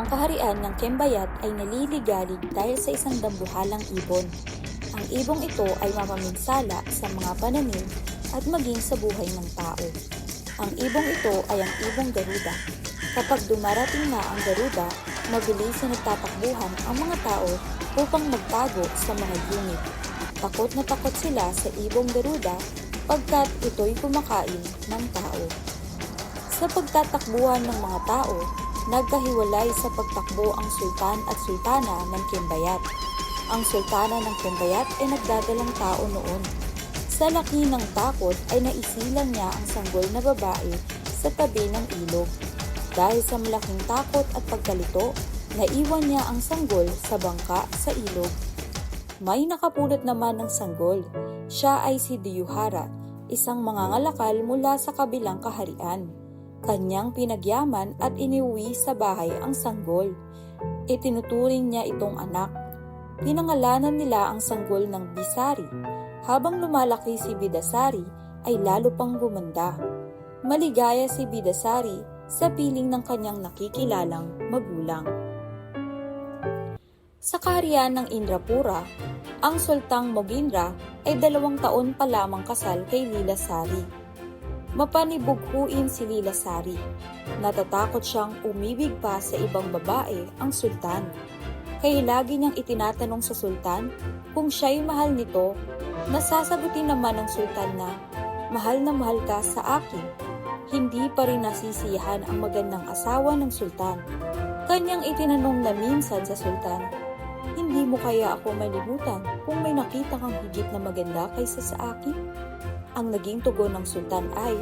Ang kaharian ng Kembayat ay naliligalig dahil sa isang dambuhalang ibon. Ang ibong ito ay mamaminsala sa mga pananim at maging sa buhay ng tao. Ang ibong ito ay ang ibong Garuda. Kapag dumarating na ang Garuda, mabilis na nagtatakbuhan ang mga tao upang magtago sa mga yungit. Takot na takot sila sa ibong Garuda pagkat ito'y kumakain ng tao. Sa pagtatakbuhan ng mga tao, nagkahiwalay sa pagtakbo ang sultan at sultana ng Kimbayat. Ang sultana ng Kimbayat ay nagdadalang tao noon. Sa laki ng takot ay naisilang niya ang sanggol na babae sa tabi ng ilog. Dahil sa malaking takot at pagkalito, naiwan niya ang sanggol sa bangka sa ilog. May nakapulot naman ng sanggol. Siya ay si Diyuhara, isang mangangalakal mula sa kabilang kaharian. Kanyang pinagyaman at iniuwi sa bahay ang sanggol. Itinuturing niya itong anak. Pinangalanan nila ang sanggol ng Bisari. Habang lumalaki si Bidasari, ay lalo pang gumanda. Maligaya si Bidasari sa piling ng kanyang nakikilalang magulang. Sa kaharian ng Indrapura, ang Sultang Mogindra ay dalawang taon pa lamang kasal kay Lila Sari. Mapanibughuin si Lila Sari. Natatakot siyang umibig pa sa ibang babae ang sultan. Kaya lagi niyang itinatanong sa sultan kung siya'y mahal nito. Nasasagutin naman ng sultan na, mahal na mahal ka sa akin. Hindi pa rin nasisiyahan ang magandang asawa ng sultan. Kanyang itinanong na minsan sa sultan, hindi mo kaya ako malimutan kung may nakita kang higit na maganda kaysa sa akin? Ang naging tugon ng sultan ay,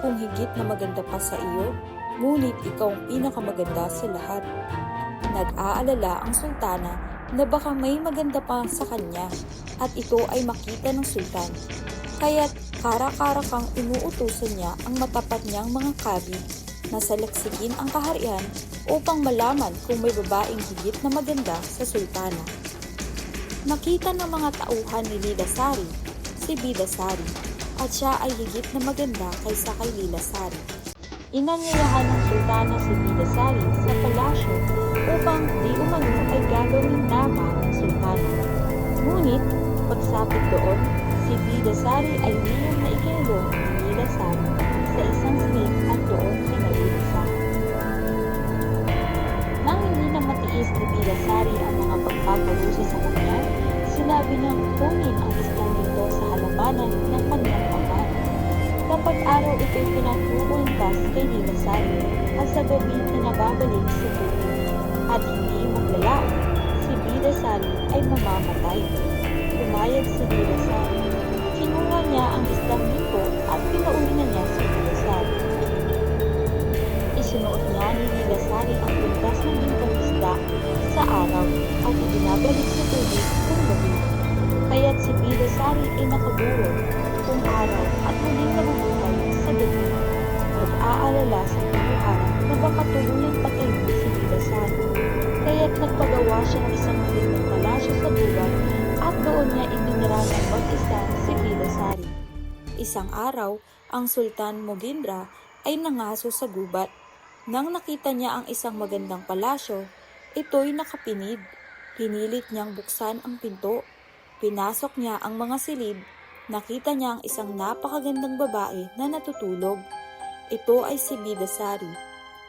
kung higit na maganda pa sa iyo, ngunit ikaw ang pinakamaganda sa lahat. Nag-aalala ang sultana na baka may maganda pa sa kanya at ito ay makita ng sultan. Kaya't kara-kara kang inuutusan niya ang matapat niyang mga kabi na salaksigin ang kaharian upang malaman kung may babaeng higit na maganda sa sultana. Nakita ng mga tauhan ni Lidasari si Bidasari at siya ay higit na maganda kaysa kay Lilasari. Inanyayahan ng sultana si Bidasari sa palasyo upang di umano ay gagawin dama ng sultana. Ngunit, pagsapit doon, si Bidasari ay liyong na ikinulong ni Lilasari sa isang snake at doon pinalilisan. Nang hindi na matiis ni Bidasari ang mga pagpapaluso sa kanya, sinabi niyang kunin ang islang nito sa halabanan ng kanyang. Kapag araw ito'y pinagpupuntas kay Lilasari at sa gabi pinababalik sa tubig at hindi maglalaon, si Bidasari ay mamamatay. Pumayag si Bidasari. Kinuha niya ang islang nito at pinauwi na niya si Bidasari. Isinuot niya ni Lilasari ang buntas ng gintong isda sa araw at ibinabalik sa tubig kung gabi. Kaya't si Bidasari ay nakagulong kung araw at muling nabubuhay gabi. Nag-aalala sa buhay na baka tuluyang patayin si Bidasari. Kaya't nagpagawa siya ng isang maliit palasyo sa buwan at doon niya itinira ng mag-isa si Bidasari. Isang araw, ang Sultan Mogindra ay nangaso sa gubat. Nang nakita niya ang isang magandang palasyo, ito'y nakapinid. Pinilit niyang buksan ang pinto. Pinasok niya ang mga silid. Nakita niya ang isang napakagandang babae na natutulog. Ito ay si Bidasari.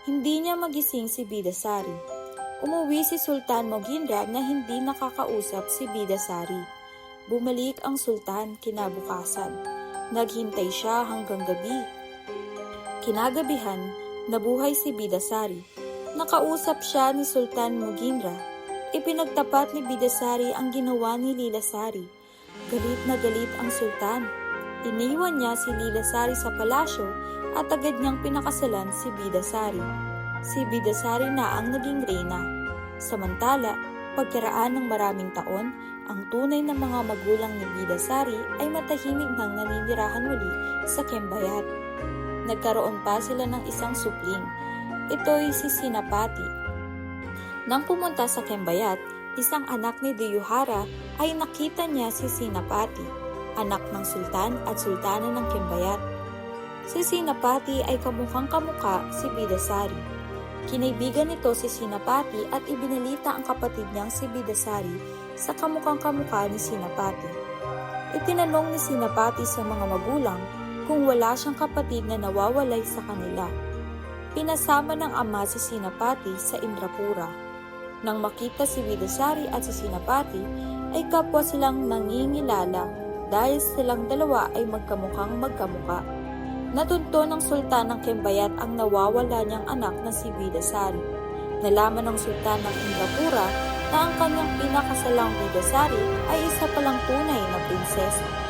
Hindi niya magising si Bidasari. Umuwi si Sultan Mogindra na hindi nakakausap si Bidasari. Bumalik ang sultan kinabukasan. Naghintay siya hanggang gabi. Kinagabihan, nabuhay si Bidasari. Nakausap siya ni Sultan Mugindra. Ipinagtapat ni Bidasari ang ginawa ni Lilasari. Galit na galit ang sultan. Iniwan niya si Lilasari sa palasyo at agad niyang pinakasalan si Bidasari. Si Bidasari na ang naging reyna. Samantala, pagkaraan ng maraming taon, ang tunay na mga magulang ni Bidasari ay matahimik nang naninirahan muli sa Kembayat. Nagkaroon pa sila ng isang supling. Ito'y si Sinapati. Nang pumunta sa Kembayat, isang anak ni Diyuhara ay nakita niya si Sinapati, anak ng sultan at sultana ng Kembayat. Si Sinapati ay kamukhang kamukha si Bidasari. Kinaibigan nito si Sinapati at ibinalita ang kapatid niyang si Bidasari sa kamukhang kamukha ni Sinapati. Itinanong ni Sinapati sa mga magulang kung wala siyang kapatid na nawawalay sa kanila. Pinasama ng ama si Sinapati sa Indrapura. Nang makita si Bidasari at si Sinapati, ay kapwa silang nangingilala dahil silang dalawa ay magkamukhang magkamukha. Natunto ng sultan ng Kembayat ang nawawala niyang anak na si Bidasari. Nalaman ng sultan ng Indrapura na ang kanyang pinakasalang Bidasari ay isa palang tunay na prinsesa.